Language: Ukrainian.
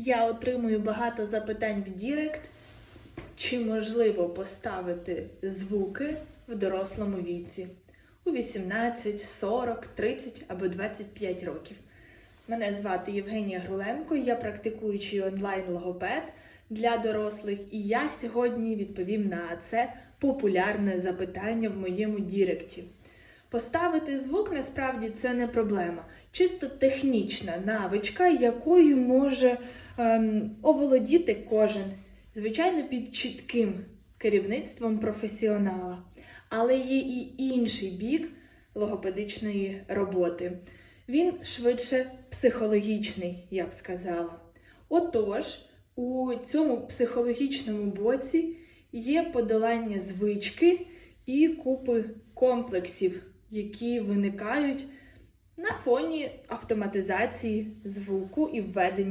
Я отримую багато запитань в Дірект, чи можливо поставити звуки в дорослому віці у 18, 40, 30 або 25 років. Мене звати Євгенія Груленко, я практикуючий онлайн-логопед для дорослих, і я сьогодні відповім на це популярне запитання в моєму Діректі. Поставити звук насправді це не проблема. Чисто технічна навичка, якою може ем, оволодіти кожен, звичайно, під чітким керівництвом професіонала. Але є і інший бік логопедичної роботи. Він швидше психологічний, я б сказала. Отож, у цьому психологічному боці є подолання звички і купи комплексів, які виникають на фоні автоматизації звуку і введення